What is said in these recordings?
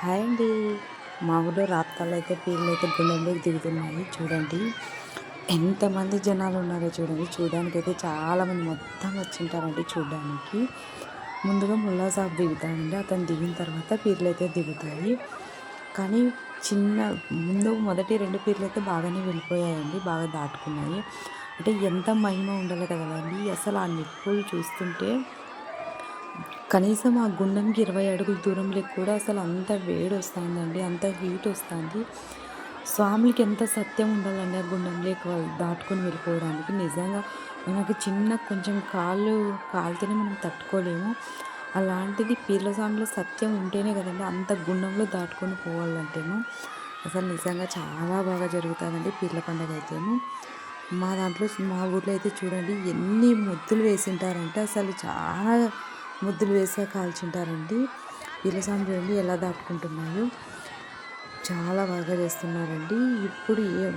Hi అండి. మా ఊళ్ళో రాప్తాలు అయితే పీర్లు అయితే గుండెంలోకి దిగుతున్నాయి. చూడండి. ఎంతమంది జనాలు ఉన్నారో చూడండి. చూడడానికి అయితే చాలామంది మొత్తం వచ్చింటారండి చూడడానికి. ముందుగా ముల్లా సాబ్ దిగుతాడండి. అతను దిగిన తర్వాత పీర్లు అయితే దిగుతాయి. కానీ చిన్న ముందు మొదటి రెండు పీర్లు అయితే బాగానే వెళ్ళిపోయాయండి. బాగా దాటుకున్నాయి. అంటే ఎంత మహిమ ఉండాలి కదండి. అసలు ఆ నిప్పులు చూస్తుంటే కనీసం ఆ గుండంకి ఇరవై అడుగుల దూరంలో కూడా అసలు అంత వేడి వస్తుందండి అంత హీట్ వస్తుంది. స్వామికి ఎంత సత్యం ఉండాలండి ఆ గుండంలోకి దాటుకొని వెళ్ళిపోవడానికి. నిజంగా మనకి చిన్న కొంచెం కాళ్ళు కాలితేనే మనం తట్టుకోలేము. అలాంటిది పీర్ల స్వామిలో సత్యం ఉంటేనే కదండి అంత గుండంలో దాటుకొని పోవాలంటేను. అసలు నిజంగా చాలా బాగా జరుగుతుందండి పీర్ల పండుగ అయితేను. మా దాంట్లో మా ఊర్లో అయితే చూడండి ఎన్ని ముద్దులు వేసింటారంటే అసలు చాలా ముద్దులు వేసే కాల్చుంటారండి. వీళ్ళ స్వామి ఎలా దాటుకుంటున్నాయో చాలా బాగా చేస్తున్నారండి. ఇప్పుడు ఏం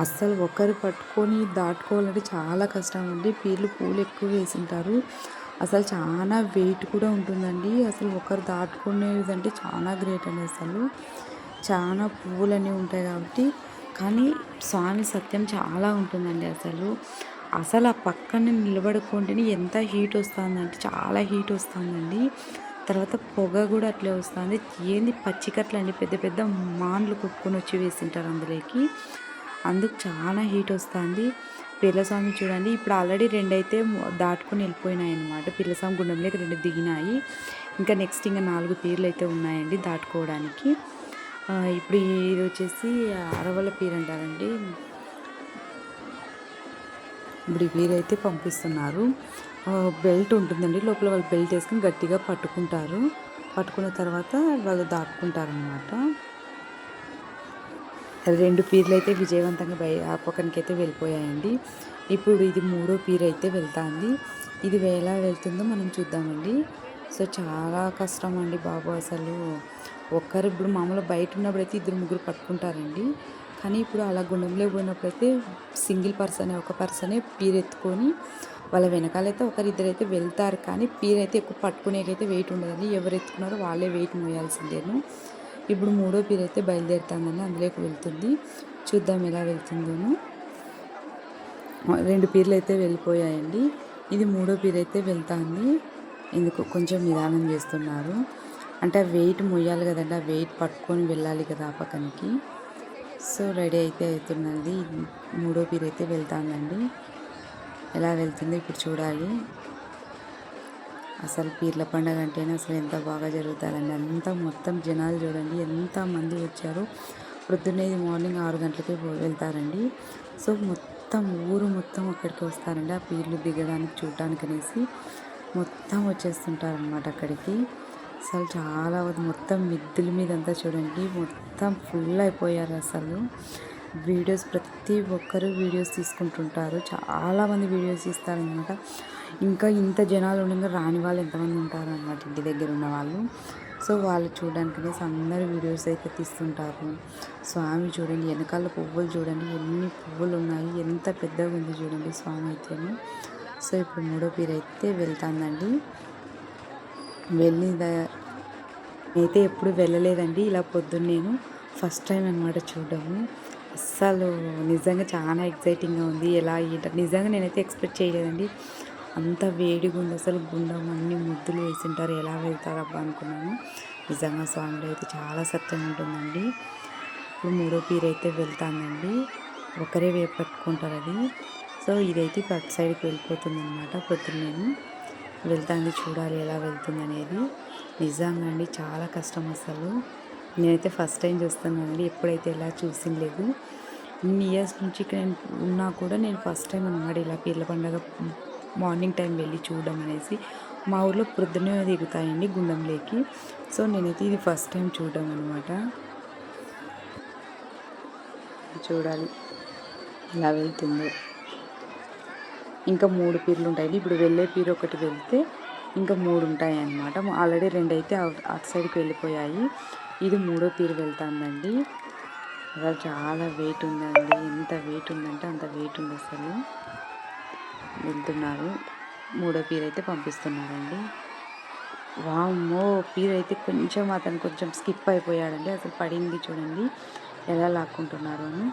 అస్సలు ఒకరు పట్టుకొని దాటుకోవాలంటే చాలా కష్టం అండి పీర్లు పూలు ఎక్కువ వేసింటారు. అసలు చాలా వెయిట్ కూడా ఉంటుందండి. అసలు ఒకరు దాటుకునేదంటే చాలా గ్రేట్ అండి అసలు. చాలా పువ్వులు అనేవి ఉంటాయి కాబట్టి. కానీ స్వామి సత్యం చాలా ఉంటుందండి అసలు. అసలు ఆ పక్కన నిలబడుకుంటేనే ఎంత హీట్ వస్తుందంటే చాలా హీట్ వస్తుందండి. తర్వాత పొగ కూడా అట్లే వస్తుంది. ఏంది పచ్చికట్లు అండి పెద్ద పెద్ద మాన్లు కుట్టుకొని వచ్చి వేసింటారు అందులోకి. అందుకు చాలా హీట్ వస్తుంది. పిల్లస్వామి చూడండి ఇప్పుడు ఆల్రెడీ రెండు అయితే దాటుకొని వెళ్ళిపోయినాయి అనమాట పిల్లస్వామి గుండంలోకి రెండు దిగినాయి. ఇంకా నెక్స్ట్ ఇంకా నాలుగు పీర్లు అయితే ఉన్నాయండి దాటుకోవడానికి. ఇప్పుడు ఇది వచ్చేసి అరవల పీర్ అంటారండి. ఇప్పుడు వీరైతే అయితే పంపిస్తున్నారు. బెల్ట్ ఉంటుందండి. లోపల వాళ్ళు బెల్ట్ వేసుకుని గట్టిగా పట్టుకుంటారు. పట్టుకున్న తర్వాత వాళ్ళు దాటుకుంటారు రెండు పీర్లు అయితే విజయవంతంగా బయ ఆ పక్కనకి అయితే వెళ్ళిపోయాయండి. ఇప్పుడు ఇది మూడో పీర్ అయితే వెళ్తుంది. ఇది ఎలా వెళ్తుందో మనం చూద్దామండి. సో చాలా కష్టం అండి బాబు అసలు. ఒక్కరు ఇప్పుడు మామూలు బయట ఉన్నప్పుడు అయితే ఇద్దరు ముగ్గురు పట్టుకుంటారండి. కానీ ఇప్పుడు అలా గుండంలో పోయినప్పుడైతే సింగిల్ పర్సన్ ఒక పర్సనే పీర్ ఎత్తుకొని వాళ్ళ వెనకాలైతే ఒకరిద్దరైతే వెళ్తారు. కానీ పీరైతే ఎక్కువ పట్టుకునేకైతే వెయిట్ ఉండదండి. ఎవరు ఎత్తుకున్నారో వాళ్ళే వెయిట్ మోయాల్సిందేను ఇప్పుడు మూడో పీర్ అయితే బయలుదేరుతుందని అందులోకి వెళ్తుంది. చూద్దాం ఎలా వెళ్తుందోను. రెండు పీర్లు అయితే వెళ్ళిపోయాయండి. ఇది మూడో పీర్ అయితే వెళ్తుంది. ఎందుకు? కొంచెం నిదానం చేస్తున్నారు. అంటే వెయిట్ మొయ్యాలి కదండి. ఆ వెయిట్ పట్టుకొని వెళ్ళాలి కదా ఆ పక్కనికి. సో రెడీ అయితే అవుతుందండి. మూడో పీర్ అయితే వెళ్తాందండి. ఎలా వెళ్తుందో ఇప్పుడు చూడాలి. అసలు పీర్ల పండగ అంటేనే అసలు ఎంత బాగా జరుగుతుందండి అంతా మొత్తం జనాలు చూడండి ఎంత మంది వచ్చారు ప్రొద్దున్నే మార్నింగ్ ఆరు గంటలకే వెళ్తారండి. సో మొత్తం ఊరు మొత్తం అక్కడికి వస్తారండి. ఆ పీర్లు దిగడానికి చూడటానికి అనేసి మొత్తం వచ్చేస్తుంటారనమాట అక్కడికి. అసలు చాలా మొత్తం మిద్దుల మీద అంతా చూడండి. మొత్తం ఫుల్ అయిపోయారు అసలు. వీడియోస్ ప్రతి ఒక్కరు వీడియోస్ తీసుకుంటుంటారు. చాలామంది వీడియోస్ తీస్తారనమాట. ఇంకా ఇంత జనాలు ఉండగా రాని వాళ్ళు ఎంతమంది ఉంటారు అనమాట ఇంటి దగ్గర ఉన్న వాళ్ళు. సో వాళ్ళు చూడడానికి అందరు వీడియోస్ అయితే తీస్తుంటారు. స్వామి చూడండి వెనకాల పువ్వులు చూడండి. ఎన్ని పువ్వులు ఉన్నాయి? ఎంత పెద్దగా ఉంది చూడండి స్వామి అయితేను. సో ఇప్పుడు మూడో పేరు అయితే వెళ్తానండి. వెళ్ళిన అయితే ఎప్పుడు వెళ్ళలేదండి. ఇలా పొద్దున్న నేను ఫస్ట్ టైం అనమాట చూడడము. అస్సలు నిజంగా చాలా ఎక్సైటింగ్గా ఉంది. ఎలా నిజంగా నేనైతే ఎక్స్పెక్ట్ చేయలేదండి. అంత వేడిగా ఉంది. అసలు గుండం అన్ని ముద్దులు వేసింటారు. ఎలా వెళ్తారబ్బా అనుకున్నాను. నిజంగా స్వామిలో అయితే చాలా సత్యం ఉంటుందండి. ఇప్పుడు మూడో పీర్ అయితే వెళ్తానండి. ఒకరే వేపు పట్టుకుంటారు అది. సో ఇదైతే అటు సైడ్కి వెళ్ళిపోతుంది అనమాట పొద్దున్నేను వెళ్తుంది చూడాలి ఎలా వెళ్తుంది అనేది నిజంగా అండి చాలా కష్టం అసలు. నేనైతే ఫస్ట్ టైం చూస్తున్నానండి ఎప్పుడైతే ఎలా చూసింలేదు ఇన్ని ఇయర్స్ నుంచి ఇక్కడ ఉన్నా కూడా నేను ఫస్ట్ టైం అనమాట ఇలా పీర్ల పండుగ మార్నింగ్ టైం వెళ్ళి చూడడం అనేసి. మా ఊర్లో పొద్దునే దిగుతాయండి గుండంలోకి సో నేనైతే ఇది ఫస్ట్ టైం చూడడం అనమాట చూడాలి ఇలా వెళ్తుందో. ఇంకా మూడు పీర్లు ఉంటాయి ఇప్పుడు వెళ్ళే పీరు ఒకటి వెళ్తే ఇంకా మూడు ఉంటాయి అన్నమాట ఆల్రెడీ రెండు అయితే అటు సైడ్కి వెళ్ళిపోయాయి. ఇది మూడో పీరు వెళ్తుందండి. అసలు చాలా వెయిట్ ఉందండి. ఎంత వెయిట్ ఉందంటే అంత వెయిట్ ఉంది అసలు. వెళ్తున్నారు. మూడో పీరు అయితే పంపిస్తున్నారండి. వామ్మో! పీర్ అయితే కొంచెం అతను కొంచెం స్కిప్ అయిపోయాడండి. అసలు పడింది చూడండి. ఎలా లాక్కుంటున్నారు అని.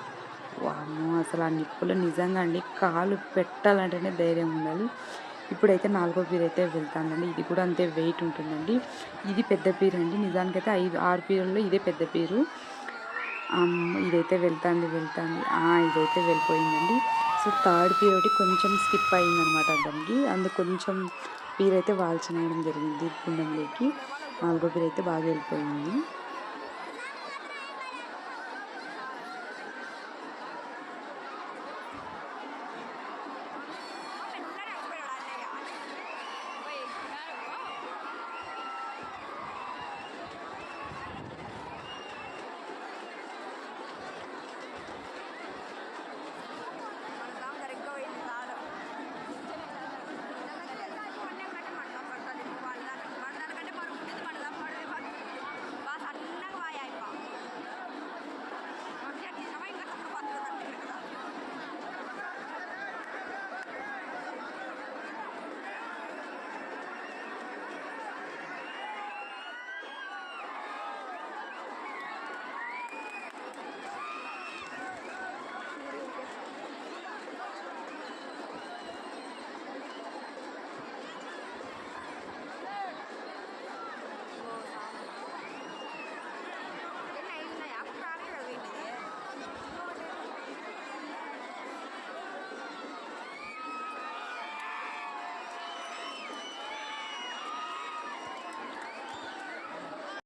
వామ్మో అసలు ఆ నిప్పులు నిజంగా అండి. కాలు పెట్టాలంటేనే ధైర్యం ఉండాలి. ఇప్పుడైతే నాలుగో పీర్ అయితే వెళ్తానండి. ఇది కూడా అంతే వెయిట్ ఉంటుందండి. ఇది పెద్ద పీర్ అండి. నిజానికైతే ఐదు ఆరు పీరుల్లో ఇదే పెద్ద పీరు. ఇదైతే వెళ్తాంది వెళ్తాంది. ఇదైతే వెళ్ళిపోయిందండి. సో థర్డ్ పీర్ ఒకటి కొంచెం స్కిప్ అయిందనమాట దానికి. అందుకు కొంచెం పీర్ అయితే వాల్చనేయడం జరిగింది గుండంలోకి. నాలుగో పీర్ అయితే బాగా వెళ్ళిపోయింది.